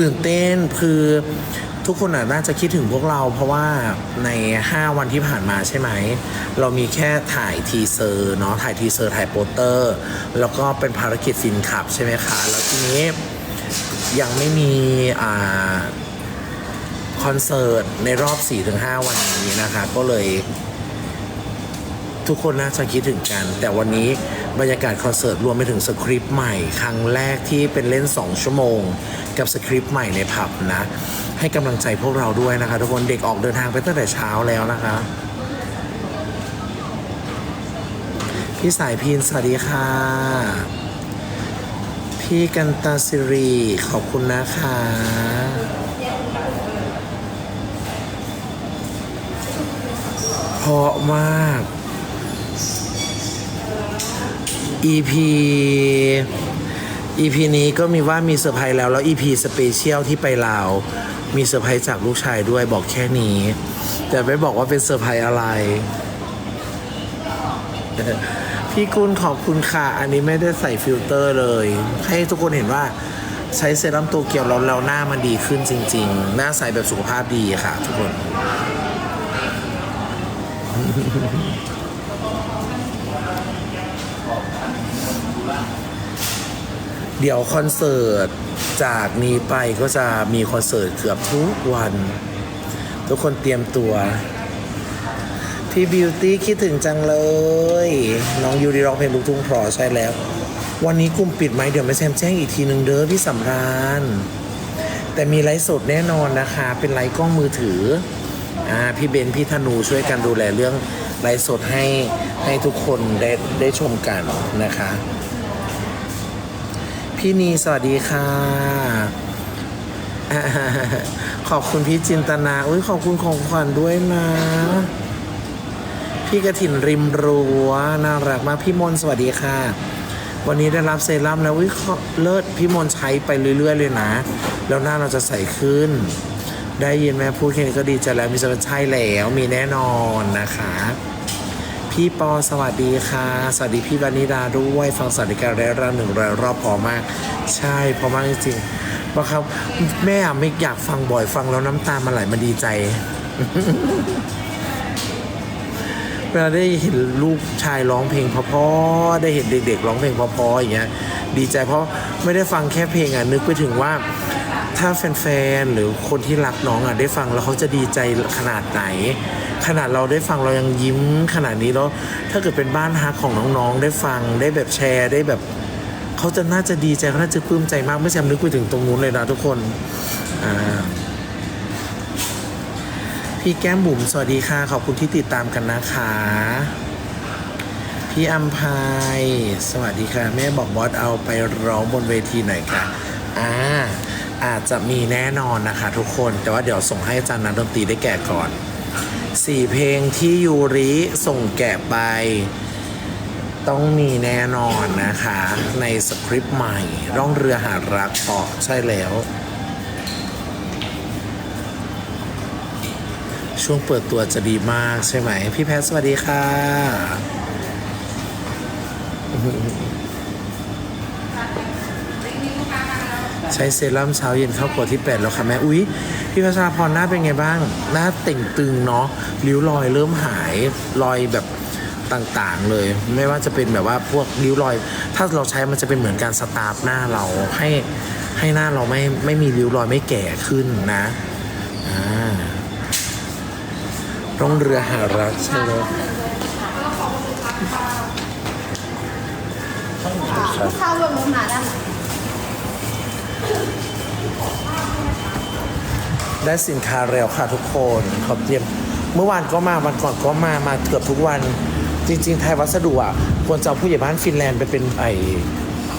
ตื่นเต้นคือทุกคนน่าจะคิดถึงพวกเรา เพราะว่าใน 5 วันที่ผ่านมาใช่ไหม เรามีแค่ถ่ายทีเซอร์เนาะถ่ายทีเซอร์ถ่ายโปสเตอร์ แล้วก็เป็นภารกิจฟินขับใช่ไหมคะ แล้วทีนี้ยังไม่มีอ่าคอนเสิร์ตในรอบ 4-5 วันนี้นะคะ ก็เลย ทุกคนน่าจะคิดถึงกัน แต่วันนี้บรรยากาศคอนเสิร์ตรวมไปถึงสคริปต์ใหม่ ครั้งแรกที่เป็นเล่น 2 ชั่วโมง กับสคริปต์ใหม่ในผับนะ ให้กำลังใจพวกเราด้วยนะคะ ทุกคนเด็กออกเดินทางไปตั้งแต่เช้าแล้วนะคะ พี่สายพินสวัสดีค่ะ พี่กันตาสิรี ขอบคุณนะคะเพราะมาก EP EP นี้ก็มีว่ามีเซอร์ไพรส์แล้ว แล้ว EP สเปเชียลที่ไปลาว มีเซอร์ไพรส์จากลูกชายด้วยบอกแค่นี้ แต่ไม่บอกว่าเป็นเซอร์ไพรส์อะไร พี่กุลขอบคุณค่ะ อันนี้ไม่ได้ใส่ฟิลเตอร์เลย ให้ทุกคนเห็นว่าใช้เซรั่มตัวเกียวแล้วแล้วหน้ามันดีขึ้นจริง ๆ หน้าใสแบบสุขภาพดีค่ะ ทุกคน เดี๋ยวคอนเสิร์ตจากนี้ไปก็จะมีคอนเสิร์ตเกือบทุกวัน ทุกคนเตรียมตัว พี่บิวตี้คิดถึงจังเลย น้องยูดีร้องเพลงลูกทุ่งพรอใช่แล้ว วันนี้กลุ่มปิดไหมเดี๋ยวแม่แซมแจ้งอีกทีหนึ่งเด้อพี่สำราญ แต่มีไลฟ์สดแน่นอนนะคะ เป็นไลฟ์กล้องมือถืออ่าพี่เบนพี่ธนูช่วยกันดูแลเรื่องไลฟ์สดให้ให้ทุกคนได้ได้ชมกันนะคะ พี่นีสวัสดีค่ะ ขอบคุณพี่จินตนาอุ้ยขอบคุณของขวัญด้วยนะ พี่กระถิ่นริมรั้วน่ารักมากพี่มนสวัสดีค่ะ วันนี้ได้รับเซรั่มแล้ววิเลิศพี่มนใช้ไปเรื่อยๆเลยนะ แล้วหน้าเราจะใสขึ้น ได้ยินแม่พูดแค่นี้ก็ดีใจแล้วมีสใช่แล้วมีแน่นอนนะคะ พี่ปอสวัสดีค่ะ สวัสดีพี่วานิดาด้วยฟังสวัสดิการแล้ราวหนึ่งร้อยรอบพอมาก ใช่พอมากจริงๆเพราะครับแม่ไม่อยากฟังบ่อยฟังแล้วน้ำตามันไหลมาดีใจเวลาได้เห็นลูกชายร้องเพลงเพราะๆได้เห็นเด็ก ๆ ร้องเพลงเพราะๆอย่างเงี้ยดีใจเพราะไม่ได้ฟังแค่เพลงอะนึกไปถึงว่า ถ้าแฟนๆหรือคนที่รักน้องอะได้ฟังแล้วเขาจะดีใจขนาดไหน ขนาดเราได้ฟังเรายังยิ้มขนาดนี้แล้วถ้าเกิดเป็นบ้านฮักของน้องๆ ได้ฟังได้แบบแชร์ได้แบบเขาจะน่าจะดีใจเขาน่าจะปลื้มใจมากไม่แซมนึกไปถึงตรงนู้นเลยนะทุกคนอ่าพี่แก้มบุ๋มสวัสดีค่ะ ขอบคุณที่ติดตามกันนะคะ พี่อัมพายสวัสดีค่ะ แม่บอกบอสเอาไปร้องบนเวทีหน่อยค่ะอ่าอาจจะมีแน่นอนนะคะทุกคน แต่ว่าเดี๋ยวส่งให้อาจารย์นักดนตรีได้แกะก่อน สี่เพลงที่ยูริส่งแกะไป ต้องมีแน่นอนนะคะ ในสคริปต์ใหม่ ร่องเรือหารักเปาะใช่แล้ว ช่วงเปิดตัวจะดีมากใช่ไหม พี่แพทสวัสดีค่ะ ใช้เซรั่มเช้าเย็นเข้ากดที่8แล้วค่ะแม่อุ๊ย พี่พัชราพรหน้าเป็นไงบ้าง หน้าเต่งตึงเนาะริ้วรอยเริ่มหายรอยแบบต่างๆเลย ไม่ว่าจะเป็นแบบว่าพวกริ้วรอย ถ้าเราใช้มันจะเป็นเหมือนการสตาร์ฟหน้าเราให้ให้หน้าเราไม่ไม่มีริ้วรอยไม่แก่ขึ้นนะอ่าร่องเรือหารักใช่ไหมครับเข้าบนรถมาด้านหลัง ได้สินค้าเร็วค่ะทุกคนขอบเตรียม เมื่อวานก็มาวันก่อนก็มามาเกือบทุกวัน จริง ๆ ไทยวัสดุอะควรจะเอาผู้ใหญ่บ้านฟินแลนด์ไปเป็นไอ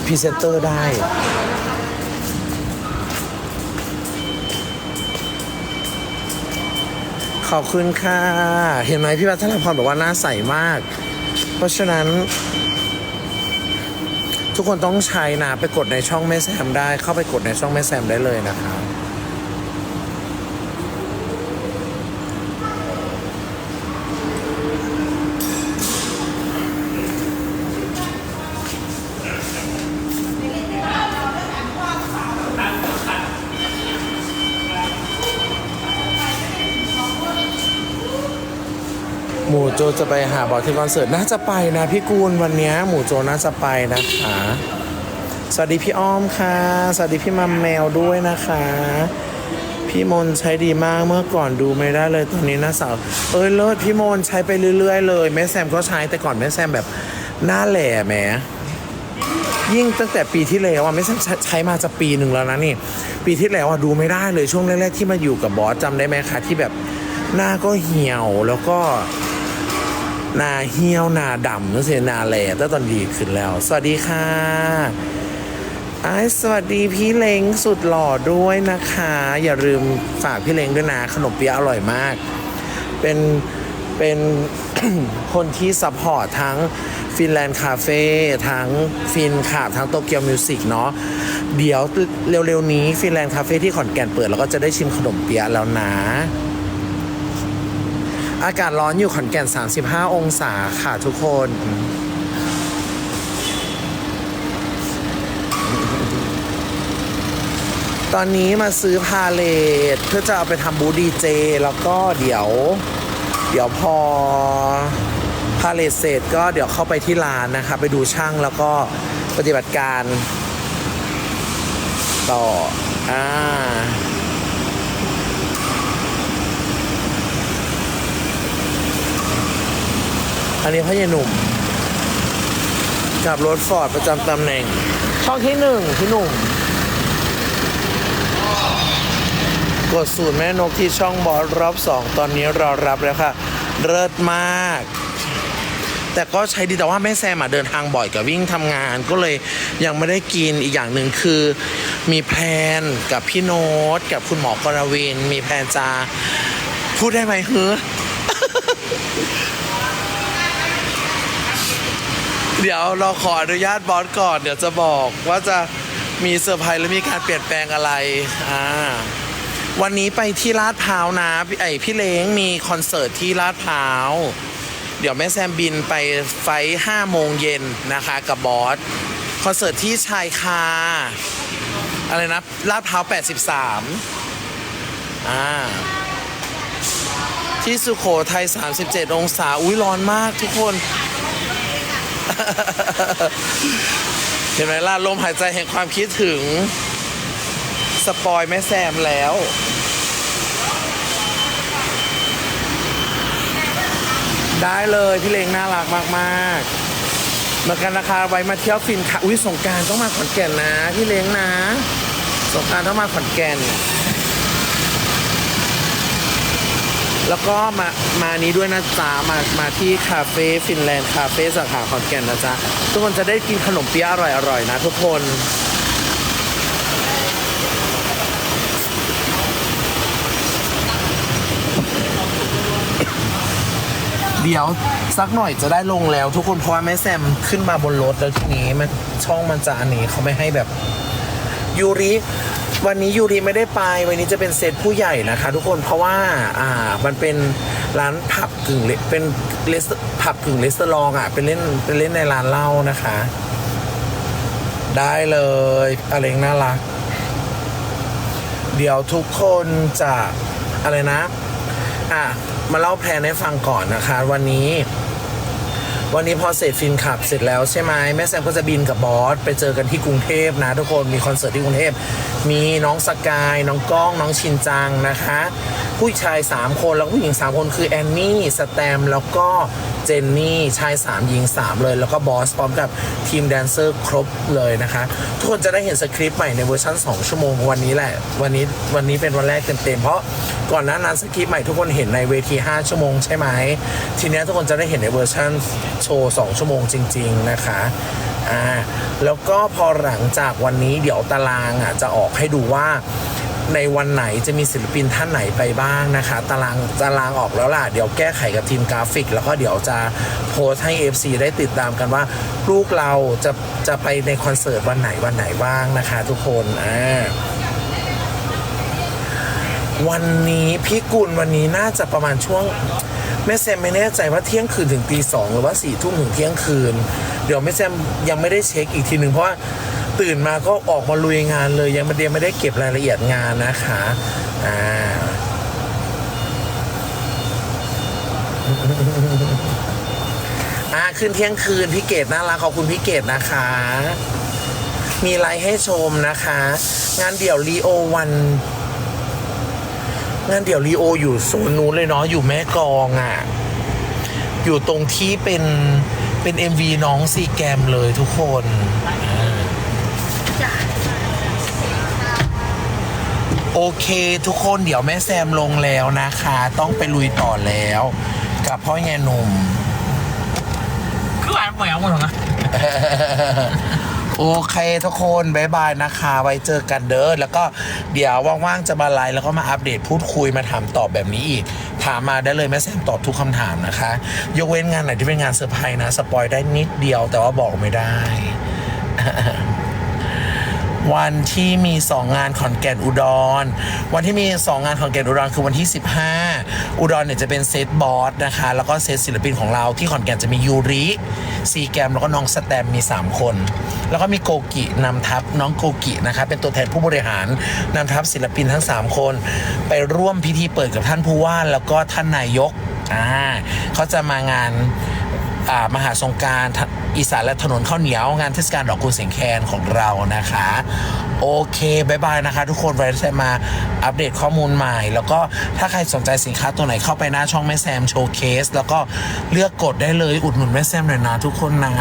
พรีเซนเตอร์ได้ขอบคุณค่ะ เห็นไหมพี่วัชรพรบอกว่าหน้าใสมาก เพราะฉะนั้น ทุกคนต้องใช้นะไปกดในช่องแม่แซมได้ เข้าไปกดในช่องแม่แซมได้เลยนะครั โจจะไปหาบอสที่คอนเสิร์ตน่าจะไปนะพี่กูลวันนี้หมูโจน่าจะไปนะคะสวัสดีพี่อ้อมค่ะ สวัสดีพี่มัมแมวด้วยนะคะ พี่มนใช้ดีมากเมื่อก่อนดูไม่ได้เลยตอนนี้หน้าสาวเอ้ยเลิศพี่มนใช้ไปเรื่อย ๆ เลยแม่แซมก็ใช้แต่ก่อนแม่แซมแบบหน้าแหล่แหมยิ่งตั้งแต่ปีที่แล้วอะไม่ใช่ใช้มาจะปีหนึ่งแล้วนะนี่ ปีที่แล้วอะดูไม่ได้เลยช่วงแรกๆที่มาอยู่กับบอสจำได้ไหมคะที่แบบหน้าก็เหี่ยวแล้วก็ หน้าเหี่ยวหน้าดำนั่นสิหน้าแหล่แต่ตอนดีขึ้นแล้ว สวัสดีค่ะไอสวัสดีพี่เล้งสุดหล่อด้วยนะคะ อย่าลืมฝากพี่เล้งด้วยนะขนมเปี๊ยะอร่อยมาก เป็นเป็นคนที่ซัพพอร์ตทั้งฟินแลนด์คาเฟ่ทั้งฟินขาบทั้งโตเกียวมิวสิกเนาะเดี๋ยวเร็วๆนี้ฟินแลนด์คาเฟ่ที่ขอนแก่นเปิด แล้วก็จะได้ชิมขนมเปี๊ยะแล้วนะ อากาศร้อนอยู่ขอนแก่น 35 องศาค่ะทุกคน ตอนนี้มาซื้อพาเลทเพื่อจะเอาไปทำบูดีเจ แล้วก็เดี๋ยว เดี๋ยวพอพาเลทเสร็จก็เดี๋ยวเข้าไปที่ร้านนะครับไปดูช่างแล้วก็ปฏิบัติการต่อ อ่า อันนี้พ่อใหญ่หนุ่ม กับรถฟอร์ดประจำตำแหน่ง ช่องที่หนึ่งพี่หนุ่ม กดสูตรแม่นกที่ช่องบอสรอบสองตอนนี้เรารับแล้วค่ะ เลิศมาก แต่ก็ใช้ดีแต่ว่าแม่แซมอะเดินทางบ่อยกับวิ่งทำงาน ก็เลยยังไม่ได้กินอีกอย่างหนึ่งคือ มีแพลนกับพี่โน้ตกับคุณหมอกรวิน มีแพลนจะพูดได้ไหมเฮ้อ เดี๋ยวเราขออนุญาตบอสก่อน เดี๋ยวจะบอกว่าจะมีเซอร์ไพรส์และมีการเปลี่ยนแปลงอะไร อ่า วันนี้ไปที่ลาดพร้าวนะพี่ไอพี่เล้งมีคอนเสิร์ตที่ลาดพร้าว เดี๋ยวแม่แซมบินไปไฟห้าโมงเย็นนะคะกับบอส คอนเสิร์ตที่ชายคา อะไรนะลาดพร้าว 83 อ่า ที่สุโขทัย 37 องศา อุ้ยร้อนมากทุกคน เห็นไหมล่ะลมหายใจแห่งความคิดถึง สปอยแม่แซมแล้ว ได้เลยพี่เลงน่ารักมากๆเหมือนกันนะคะไว้มาเที่ยวฟินค่ะอุ้ยสงการต้องมาขอนแก่นนะ พี่เลงนะ สงการต้องมาขอนแก่น แล้วก็มามานี้ด้วยนะจ๊ะมามาที่คาเฟ่ฟินแลนด์คาเฟ่สาขาขอนแก่นนะจ๊ะทุกคนจะได้กินขนมเปี๊ยะอร่อยๆนะทุกคนเดี๋ยวสักหน่อยจะได้ลงแล้ว ทุกคนเพราะว่าแม่แซมขึ้นมาบนรถแล้วทีนี้มันช่องมันจะอันนี้เขาไม่ให้แบบยูริ วันนี้ยูริไม่ได้ไป วันนี้จะเป็นเซตผู้ใหญ่นะคะ ทุกคนเพราะว่าอ่ามันเป็นร้านผับกึ่งเลเป็นเลสผับกึ่งเลสเตอรองอะเป็นเล่นเป็นเล่นในร้านเหล้านะคะ ได้เลยอะไรน่ารัก เดี๋ยวทุกคนจะอะไรนะ อะมาเล่าแพลนให้ฟังก่อนนะคะ วันนี้ วันนี้พอเสร็จฟินขับเสร็จแล้วใช่ไหมแม่แซมก็จะบินกับบอสไปเจอกันที่กรุงเทพนะ ทุกคนมีคอนเสิร์ตที่กรุงเทพมีน้องสกายน้องก้องน้องชินจังนะคะ ผู้ชาย 3 คนแล้วผู้หญิง 3 คนคือแอนนี่สแตมแล้วก็เจนนี่ชาย 3 หญิง 3 เลย แล้วก็บอสพร้อมกับทีมแดนเซอร์ครบเลยนะคะ ทุกคนจะได้เห็นสคริปต์ใหม่ในเวอร์ชัน2 ชั่วโมงวันนี้แหละ วันนี้วันนี้เป็นวันแรกเต็มๆเพราะก่อนหน้านั้นสคริปต์ใหม่ทุกคนเห็นในเวที 5 ชั่วโมงใช่ไหมทีนี้ทุกคนจะได้เห็นในเวอร์ชันโชว์ 2 ชั่วโมงจริง ๆ นะคะอ่าแล้วก็พอหลังจากวันนี้เดี๋ยวตารางอะจะออกให้ดูว่า ในวันไหนจะมีศิลปินท่านไหนไปบ้างนะคะ ตารางตารางออกแล้วล่ะ เดี๋ยวแก้ไขกับทีมกราฟิก แล้วก็เดี๋ยวจะโพสให้ FC ได้ติดตามกันว่า ลูกเราจะจะไปในคอนเสิร์ตวันไหนวันไหนบ้างนะคะ ทุกคนอ่าวันนี้พี่กุลวันนี้น่าจะประมาณช่วงแม่แซมไม่แน่ใจว่าเที่ยงคืนถึงตีสองหรือว่าสี่ทุ่มถึงเที่ยงคืน เดี๋ยวแม่แซมยังไม่ได้เช็คอีกทีหนึ่งเพราะว่า ตื่นมาก็ออกมาลุยงานเลยยังไม่ได้ไม่ได้เก็บรายละเอียดงานนะคะอ่าอ่าขึ้นเที่ยงคืนพี่เกดน่ารักขอบคุณพี่เกดนะคะ มีไลฟ์ให้ชมนะคะ งานเดี่ยวรีโอวันงานเดี่ยวรีโออยู่โซนนู้นเลยเนาะอยู่แม่กองอะ่ะ อยู่ตรงที่เป็นเป็น MV น้องซีแกมเลยทุกคนอ่า โอเค ทุกคนเดี๋ยวแม่แซมลงแล้วนะคะ ต้องไปลุยต่อแล้ว กับพ่อแง่หนุ่ม คืออ่านหมวยเอาหมดหรอนะโอเคทุกคนบายบายนะคะ ไว้เจอกันเด้อแล้วก็เดี๋ยวว่างๆจะมาไลฟ์แล้วก็มาอัปเดตพูดคุยมาถามตอบแบบนี้อีก ถามมาได้เลยแม่แซมตอบทุกคำถามนะคะ ยกเว้นงานไหนที่เป็นงานเซอร์ไพรส์นะ สปอยได้นิดเดียวแต่ว่าบอกไม่ได้ วันที่มี 2 งานขอนแก่นอุดร วันที่มี 2 งานขอนแก่นอุดรคือวันที่ 15 อุดรเนี่ยจะเป็นเซตบอสนะคะ แล้วก็เซตศิลปินของเราที่ขอนแก่นจะมียูริซีแกมแล้วก็น้องสแตมมี 3 คน แล้วก็มีโกกินำทัพน้องโกกินะคะเป็นตัวแทนผู้บริหารนำทัพศิลปินทั้ง 3 คน ไปร่วมพิธีเปิดกับท่านผู้ว่าแล้วก็ท่านนายกอ่าเขาจะมางาน มหาสงการอีสานและถนนข้าวเหนียว งานเทศกาลดอกกุหลาบเสียงแคนของเรานะคะ โอเคบายบายนะคะ ทุกคนไว้จะมาอัปเดตข้อมูลใหม่ แล้วก็ถ้าใครสนใจสินค้าตัวไหนเข้าไปหน้าช่องแม่แซมโชว์เคส แล้วก็เลือกกดได้เลยอุดหนุนแม่แซมหน่อยนะทุกคนนะ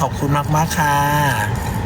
ขอบคุณมากๆค่ะ